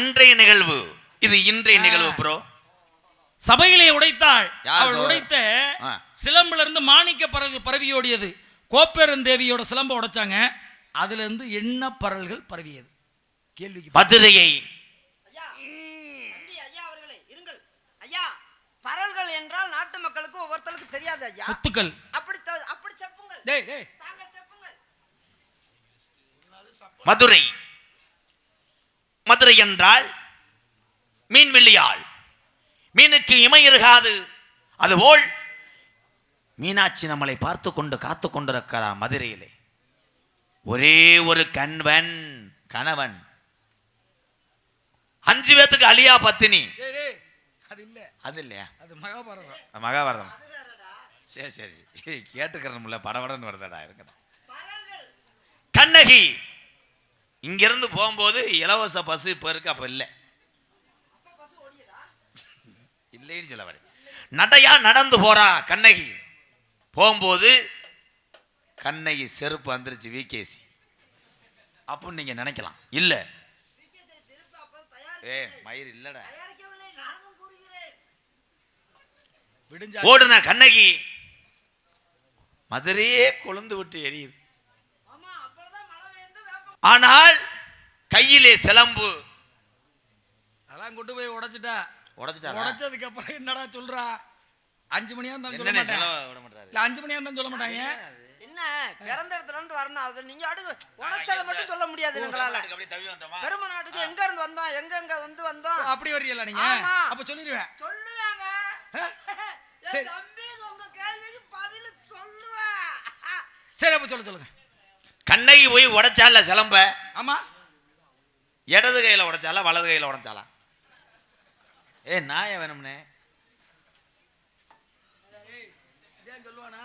அன்றைய நிகழ்வு. இது இன்றைய நிகழ்வு ப்ரோ சபையிலே உடைத்தாள். அவள்? உடைத்த. சிலம்புல இருந்து மாணிக்க பரவி ஓடியது கோப்பெருந்தேவியோட சிலம்ப உடைச்சாங்க. அதுல இருந்து எண்ண பறல்கள் பரவியது. கேள்விக்கு மதுரையை. ஐயா. நன்றி ஐயா அவர்களே இருங்கள். ஐயா பரல்கள் என்றால் நாட்டு மக்களுக்கு ஒவ்வொருத்தருக்கு தெரியாது ஐயா. முத்துக்கள் அப்படி அப்படி செப்புங்கள். டேய் டேய். தாங்கள் செப்புங்கள். மதுரை. மதுரை என்றால் மீன் வில்லியாள். மீனுக்கு இமையிருகாது அதுபோல் மீனாட்சி நம்மளை பார்த்து கொண்டு காத்து கொண்டிருக்கிறார் மதுரையிலே. ஒரே ஒரு கண்வன் கணவன். அஞ்சு பேத்துக்கு அலியா பத்தினி. அது இல்ல. அது இல்லையா? அது மகாபாரதம். மகாபாரதம். சரி சரி. கேட்டுக்கிறோம்ல படபடன்னு வருதடா இருக்கட்டும். கண்ணகி. இங்கிருந்து போகும்போது இலவச பஸ் இப்போ இருக்கு அப்போ இல்லை. இல்லைன்னு சொல்ல வரேன். நடையா நடந்து போறா கண்ணகி. போகும்போது கண்ணகி செருப்பு வந்துருச்சு விகேசி அப்படின்னு நீங்க நினைக்கலாம். இல்ல. ஏ மயிர் இல்லடா. ஓடுன கண்ணகி மதுரையே கொழுந்து விட்டு எரியுது. ஆனால் கையிலே சிலம்பு. அதெல்லாம் கொண்டு போய் உடைச்சிட்டா. உடைச்சிட்டாரா? உடைச்சதுக்கு அப்புறம் என்னடா சொல்றா? அஞ்சு மணியா இருந்தாலும் சொல்ல மாட்டாரு? இல்ல அஞ்சு மணியா இருந்தாலும் சொல்ல மாட்டாங்க. என்ன? பிறந்த இடத்துல இருந்து வரணும். அது நீங்க அடுத்து உடைச்சதை மட்டும் சொல்ல முடியாது எங்களால. அப்படியே தவி வந்தோமா? பெரும நாட்டுக்கு எங்க இருந்து வந்தோம்? எங்க எங்க வந்து வந்தோம்? அப்படி வரீங்களா நீங்க. அப்ப சொல்லிடுவேன் சொல்லுவாங்க? சரி. உங்க கேள்விக்கு பதில் சொல்லுவேன். சரி அப்ப சொல்ல சொல்லுங்க. கண்ணகி போய் உடைச்சால சிலம்ப? ஆமா. இடது கையில உடைச்சாலா வலது கையில உடைச்சாலா? ஏ நாய வேணும்னே. சொல்லுவானா?